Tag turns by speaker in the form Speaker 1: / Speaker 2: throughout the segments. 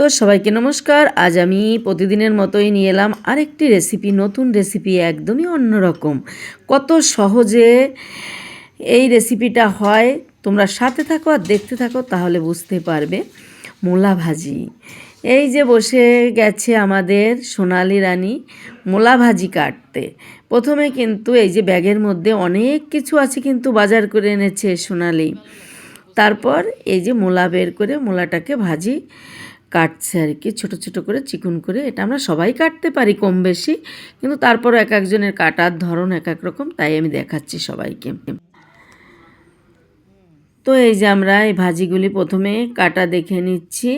Speaker 1: তো সবাইকে নমস্কার। আজ আমি প্রতিদিনের মতোই নিয়ে এলাম আরেকটি রেসিপি নতুন রেসিপি একদমই অন্যরকম। কত সহজে এই রেসিপিটা হয়। তোমরা সাথে থাকো আর দেখতে থাকো, তাহলে বুঝতে পারবে। মূলা ভাজি। এই যে বসে গেছে আমাদের সোনালি রানী মূলা ভাজি কাটতে। প্রথমে কিন্তু এই যে ব্যাগের মধ্যে অনেক কিছু আছে কিন্তু বাজার করে এনেছে সোনালি। তারপর এই যে মূলা বের করে মূলাটাকে ভাজি কাটছে আর কি, ছোটো ছোটো করে চিকুন করে। এটা আমরা সবাই কাটতে পারি কম বেশি, কিন্তু তারপর এক একজনের কাটার ধরন এক এক রকম, তাই আমি দেখাচ্ছি সবাইকে। তো এই যে আমরা এই ভাজিগুলি প্রথমে কাটা দেখে নিচ্ছি।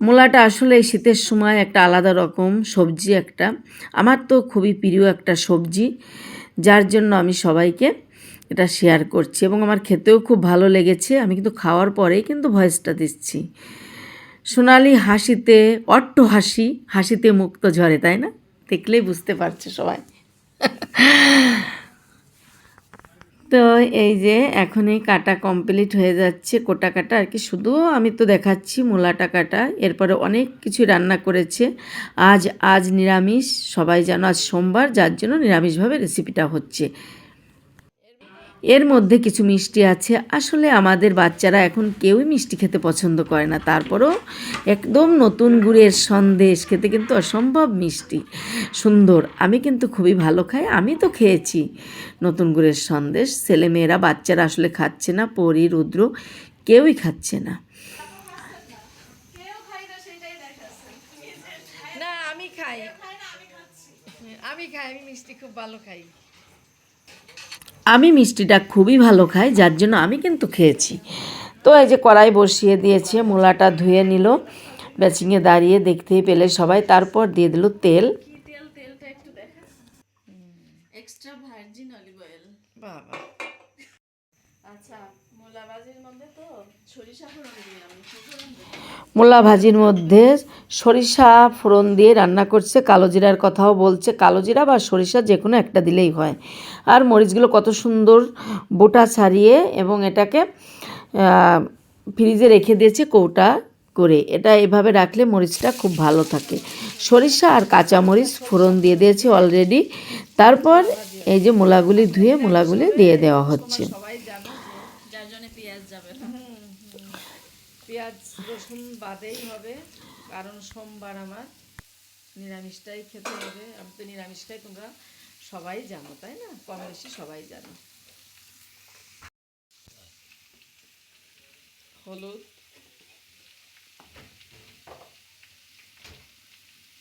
Speaker 1: মূলাটা আসলে শীতের সময় একটা আলাদা রকম, সবজি একটা। আমার তো খুবই প্রিয় একটা সবজি, যার জন্য আমি সবাইকে এটা শেয়ার করছি এবং আমার খেতেও খুব ভালো লেগেছে। আমি কিন্তু খাওয়ার পরেই কিন্তু ভয়েসটা দিচ্ছি। সোনালি হাসিতে, অট্ট হাসি, হাসিতে মুক্ত ঝরে, তাই না? দেখলেই বুঝতে পারছে সবাই। তো এই যে এখনই কাটা কমপ্লিট হয়ে যাচ্ছে, কোটা কাটা। আর কি শুধু আমি তো দেখাচ্ছি মূলাটা কাটা। এরপরে অনেক কিছু রান্না করেছে। আজ আজ নিরামিষ। সবাই জানো আজ সোমবার, যার জন্য নিরামিষভাবে রেসিপিটা হচ্ছে। এর মধ্যে কিছু মিষ্টি আছে। আসলে আমাদের বাচ্চারা এখন কেউই মিষ্টি খেতে পছন্দ করে না। তারপরও একদম নতুন গুড়ের সন্দেশ খেতে কিন্তু অসম্ভব মিষ্টি। সুন্দর। আমি কিন্তু খুবই ভালো খাই, আমি তো খেয়েছি নতুন গুড়ের সন্দেশ। ছেলেমেয়েরা, বাচ্চারা আসলে খাচ্ছে না, পরি, রুদ্র কেউই খাচ্ছে না।
Speaker 2: আমি খাই। আমি খাই, আমি মিষ্টি খুব ভালো খাই।
Speaker 1: আমি মিষ্টিটা খুবই ভালো খাই যার জন্য আমি কিন্তু খেয়েছি। তো এই যে কড়াই বসিয়ে দিয়েছে মূলাটা ধুয়ে নিল বেচিংয়ে দাঁড়িয়ে দেখতেই পেলে সবাই তারপর দিয়ে দিল তেল।
Speaker 2: তেল তেলটা একটু দেখা। এক্সট্রা ভার্জিন অলিভ অয়েল বাবা। আচ্ছা মূলা ভাজির মধ্যে তো সরিষা ফোড়ন দিয়ে আমি ফোড়ন দেবো।
Speaker 1: মূলা ভাজির মধ্যে সরিষা ফোড়ন দিয়ে রান্না করছে কালো জিরার কথাও বলছে। কালো জিরা বা সরিষা যে কোনো একটা দিলেই হয়। আর মরিচগুলো কত সুন্দর বোটা ছাড়িয়ে এবং এটাকে ফ্রিজে রেখে দিয়েছে কৌটা করে। এটা এভাবে রাখলে মরিচটা খুব ভালো থাকে। সরিষা আর কাঁচা মরিচ ফোড়ন দিয়ে দিয়েছে অলরেডি তারপর এই যে মূলাগুলি ধুয়ে মূলাগুলি দিয়ে দেওয়া হচ্ছে।
Speaker 2: সবাই জানো যে যার জন্য পেঁয়াজ যাবে না। পেঁয়াজ রসুন বাদেই হবে, কারণ সোমবার আমার নিরামিষটাই খেতে হবে। আমি তো নিরামিষটাই তোমরা সবাই জানো, তাই না? কম বেশি সবাই জানো। হলুদ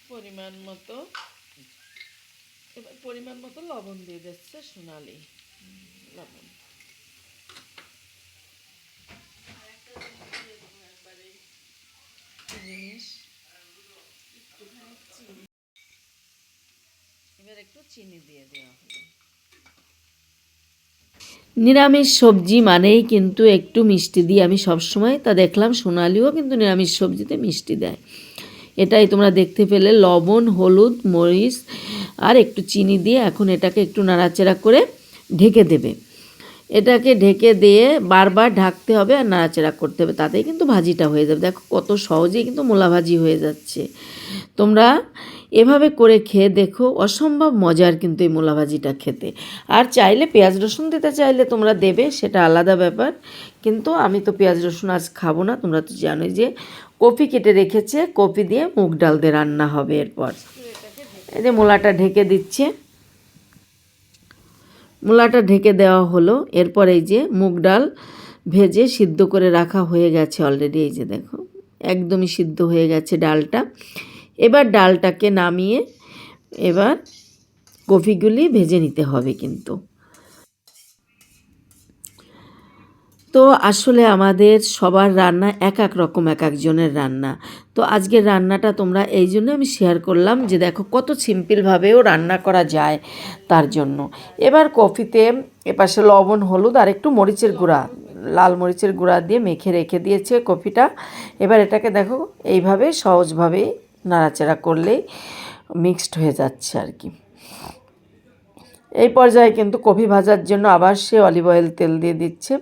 Speaker 2: পরিমাণ মতো, এবার পরিমাণ মতো লবণ দিয়ে দিচ্ছে সোনালি। লবণ। জিনিস। এবার একটু চিনি দিয়ে দেওয়া
Speaker 1: নিরামিষ সবজি মানেই কিন্তু একটু মিষ্টি দিই আমি সবসময় তা দেখলাম, সোনালিও কিন্তু নিরামিষ সবজিতে মিষ্টি দেয়। এটাই তোমরা দেখতে পেলে, লবণ, হলুদ, মরিচ আর একটু চিনি দিয়ে এখন এটাকে একটু নাড়াচাড়া করে ঢেকে দেবে। এটাকে ঢেকে দিয়ে বারবার ঢাকতে হবে আর নাড়াচাড়া করতে হবে। তাতেই কিন্তু ভাজিটা হয়ে যাবে। দেখো কত সহজেই কিন্তু মূলা ভাজি হয়ে যাচ্ছে। তোমরা এভাবে করে খেয়ে দেখো, অসম্ভব মজার কিন্তু এই মূলা ভাজিটা খেতে। আর চাইলে পেঁয়াজ রসুন দিতে চাইলে তোমরা দেবে, সেটা আলাদা ব্যাপার। কিন্তু আমি তো পেঁয়াজ রসুন আজ খাব না, তোমরা তো জানোই যে কপি কেটে রেখেছে, কপি দিয়ে মুগ ডাল দিয়ে রান্না হবে এরপর। এই যে মূলাটা ঢেকে দিচ্ছে। মূলাটা ঢেকে দেওয়া হলো। এরপর এই যে মুগ ডাল ভেজে সিদ্ধ করে রাখা হয়ে গেছে অলরেডি এই যে দেখো, একদমই সিদ্ধ হয়ে গেছে ডালটা। এবার ডালটাকে নামিয়ে এবার কফিগুলি ভেজে নিতে হবে কিন্তু। তো আসলে আমাদের সবার রান্না এক এক রকম, এক একজনের রান্না। তো আজকের রান্নাটা তোমরা এই জন্য আমি শেয়ার করলাম যে দেখো কত সিম্পলভাবেও রান্না করা যায় তার জন্য। এবার কফিতে এপাশে লবণ, হলুদ আর একটু মরিচের গুঁড়া, লাল মরিচের গুঁড়া দিয়ে মেখে রেখে দিয়েছে কফিটা। এবার এটাকে দেখো এইভাবে সহজভাবেই নাড়াচাড়া করলেই মিক্সড হয়ে যাচ্ছে আর কি। এই পর্যায়ে কিন্তু কফি ভাজার জন্য আবার সে অলিভ অয়েল তেল দিয়ে দিচ্ছে।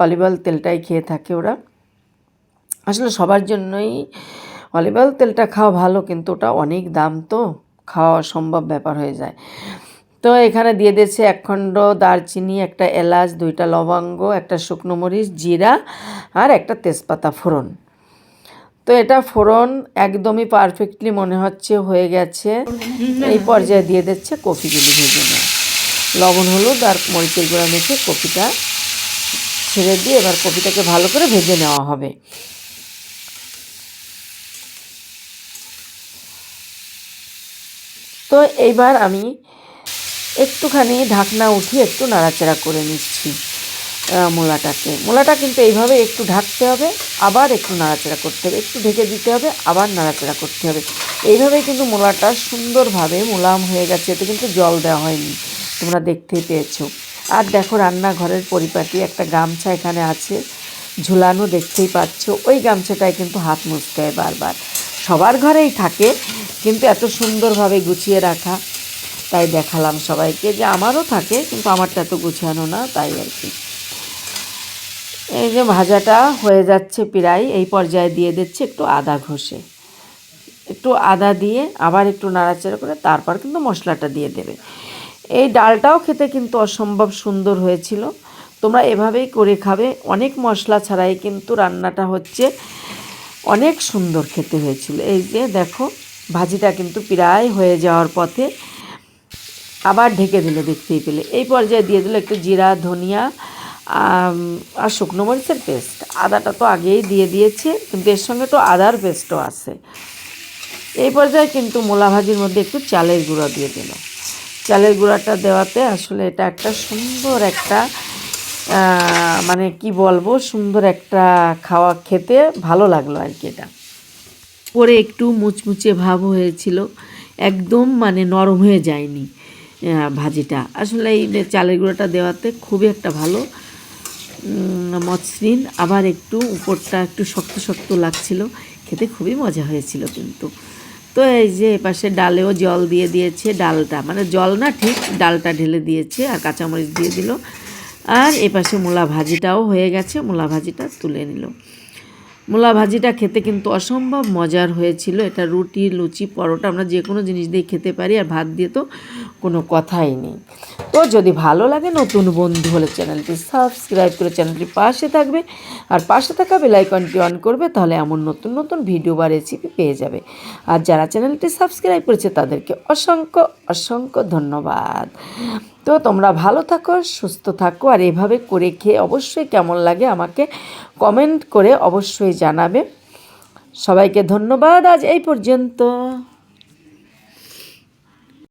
Speaker 1: অলিভ অয়েল তেলটাই খেয়ে থাকে ওরা। আসলে সবার জন্যই অলিভ অয়েল তেলটা খাওয়া ভালো, কিন্তু ওটা অনেক দাম তো, খাওয়া অসম্ভব ব্যাপার হয়ে যায়। তো এখানে দিয়ে দিয়েছে এক খণ্ড দারচিনি, একটা এলাচ, দুইটা লবঙ্গ, একটা শুকনো মরিচ, জিরা আর একটা তেজপাতা ফোড়ন। তো এটা ফোড়ন একদমই পারফেক্টলি মনে হচ্ছে হয়ে গেছে। এই পর্যায়ে দিয়ে দিচ্ছে কফিগুলি ভেজে নেওয়া লবণ, হলুদ আর মরিচের গুঁড়া মেখে কফিটা ছেড়ে দিয়ে এবার কফিটাকে ভালো করে ভেজে নেওয়া হবে। তো এইবার আমি একটুখানি ঢাকনা উঠিয়ে একটু নাড়াচাড়া করে নিচ্ছি মূলাটাকে। মূলাটা কিন্তু এইভাবে একটু ঢাকতে হবে, আবার একটু নাড়াচাড়া করতে হবে। একটু ঢেকে দিতে হবে, আবার নাড়াচাড়া করতে হবে। এইভাবেই কিন্তু মূলাটা সুন্দরভাবে মোলাম হয়ে গেছে। এতে কিন্তু জল দেওয়া হয়নি, তোমরা দেখতেই পেয়েছ। আর দেখো রান্নাঘরের পরিপাটি, একটা গামছা এখানে আছে। ঝুলানো দেখতেই পাচ্ছ। ওই গামছাটায় কিন্তু হাত মুছতে হয় বারবার। সবার ঘরেই থাকে, কিন্তু এত সুন্দরভাবে গুছিয়ে রাখা। তাই দেখালাম সবাইকে যে আমারও থাকে, কিন্তু আমারটা এত গুছানো না, তাই আর কি। এই যে ভাজাটা হয়ে যাচ্ছে প্রায়, এই পর্যায়ে দিয়ে দিচ্ছে একটু আদা ঘষে। একটু আদা দিয়ে আবার একটু নাড়াচাড়া করে তারপর কিন্তু মশলাটা দিয়ে দেবে। এই ডালটাও খেতে কিন্তু অসম্ভব সুন্দর হয়েছিল। তোমরা এভাবেই করে খাবে। অনেক মশলা ছাড়াই কিন্তু রান্নাটা হচ্ছে। অনেক সুন্দর খেতে হয়েছিল। এই যে দেখো, ভাজিটা কিন্তু প্রায় হয়ে যাওয়ার পথে আবার ঢেকে দিল, দেখতেই পেলে। এই পর্যায়ে দিয়ে দিল একটু জিরা, ধনিয়া আর শুকনো মরিচের পেস্ট। আদাটা তো আগেই দিয়ে দিয়েছে, কিন্তু এর সঙ্গে তো আদার পেস্টও আছে। এই পর্যায়ে কিন্তু মোলা ভাজির মধ্যে একটু চালের গুঁড়ো দিয়ে দিল। চালের গুঁড়াটা দেওয়াতে আসলে এটা একটা সুন্দর একটা মানে কি বলব, সুন্দর একটা খাওয়া খেতে ভালো লাগল আর কি এটা। পরে একটু মুচমুচে ভাব হয়েছিল, একদম মানে নরম হয়ে যায়নি ভাজিটা। আসলে এই চালের গুঁড়োটা দেওয়াতে খুবই একটা ভালো মসৃণ, আবার একটু উপরটা একটু শক্ত শক্ত লাগছিল, খেতে খুবই মজা হয়েছিল কিন্তু। তো এই যে এপাশে ডালেও জল দিয়ে দিয়েছে ডালটা। মানে জল না ঠিক, ডালটা ঢেলে দিয়েছে আর কাঁচামরিচ দিয়ে দিল। আর এপাশে মূলা ভাজিটাও হয়ে গেছে, মূলা ভাজিটা তুলে নিল। মূলা ভাজিটা খেতে কিন্তু অসম্ভব মজার হয়েছিল। এটা রুটি, লুচি, পরোটা আমরা যে কোনো জিনিস দিয়ে খেতে পারি আর ভাত দিয়ে তো কোনো কথাই নেই। তো যদি ভালো লাগে নতুন বন্ধু হলে চ্যানেলটি সাবস্ক্রাইব করে চ্যানেলটি পাশে থাকবে। আর পাশে থাকা বেলাইকনটি অন করবে, তাহলে এমন নতুন নতুন ভিডিও বা রেসিপি পেয়ে যাবে। আর যারা চ্যানেলটি সাবস্ক্রাইব করেছে, তাদেরকে অসংখ্য অসংখ্য ধন্যবাদ। তো তোমরা ভালো থাকো, সুস্থ থাকো, আর এভাবে করে খেয়ে অবশ্যই কেমন লাগে আমাকে কমেন্ট করে অবশ্যই জানাবে। সবাইকে ধন্যবাদ, আজ এই পর্যন্ত।